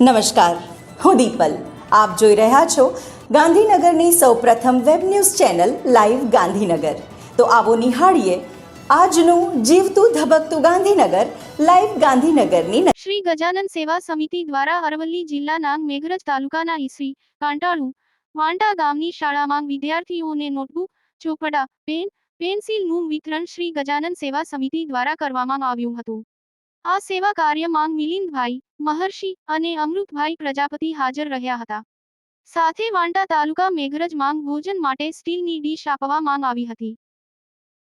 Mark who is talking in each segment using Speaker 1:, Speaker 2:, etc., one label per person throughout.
Speaker 1: નમસ્કાર, હું દીપલ. આપ જોઈ રહ્યા છો ગાંધીનગરની સૌપ્રથમ web news channel live Gandhinagar. તો આવો નિહાળીએ આજનું જીવતું ધબકતું ગાંધીનગર, લાઈવ ગાંધીનગરની
Speaker 2: શ્રી ગજાનન સેવા સમિતિ દ્વારા અરવલ્લી જિલ્લાના મેઘરજ તાલુકાના ઈસરી કાંટાળુ, વાંટા ગામની શાળામાં વિદ્યાર્થીઓને નોટબુક, ચોપડા, પેન, પેન્સિલનું વિતરણ શ્રી ગજાનન સેવા સમિતિ દ્વારા કરવામાં આવ્યું હતું. આ સેવા કાર્યમાં મિલિંદભાઈ, મહર્ષિ અને અમૃતભાઈ પ્રજાપતિ હાજર રહ્યા હતા. સાથે વાંટા તાલુકા મેઘરજ માંગ ભોજન માટે સ્ટીલની ડીશ આપવામાં આવી હતી.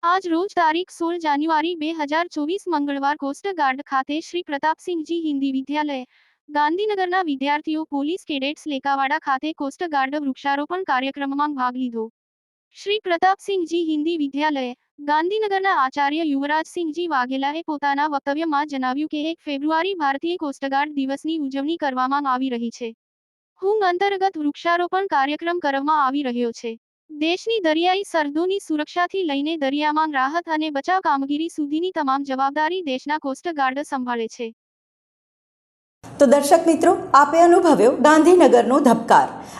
Speaker 2: આજ રોજ તારીખ સોળ જાન્યુઆરી બે હજાર ચોવીસ મંગળવાર કોસ્ટ ગાર્ડ ખાતે શ્રી પ્રતાપસિંહજી હિન્દી વિદ્યાલય, ગાંધીનગરના વિદ્યાર્થીઓ પોલીસ કેડેટ્સ લેકાવાડા ખાતે કોસ્ટ ગાર્ડ વૃક્ષારોપણ કાર્યક્રમમાં ભાગ લીધો. શ્રી પ્રતાપસિંહજી હિન્દી વિદ્યાલય ગાંધીનગરના આચાર્ય યુવરાજસિંહજી વાઘેલાએ પોતાના વક્તવ્યમાં જણાવ્યું કે એક ફેબ્રુઆરી ભારતીય કોસ્ટગાર્ડ દિવસની ઉજવણી કરવામાં આવી રહી છે. હુંગ અંતર્ગત વૃક્ષારોપણ કાર્યક્રમ કરવામાં આવી રહ્યો છે. દેશની દરિયાઈ સરહદોની સુરક્ષાથી લઈને દરિયામાં રાહત અને બચાવ કામગીરી સુધીની તમામ જવાબદારી દેશના કોસ્ટગાર્ડ સંભાળે છે.
Speaker 1: તો દર્શક મિત્રો, આપે અનુભવ્યો ગાંધીનગરનો ધબકાર.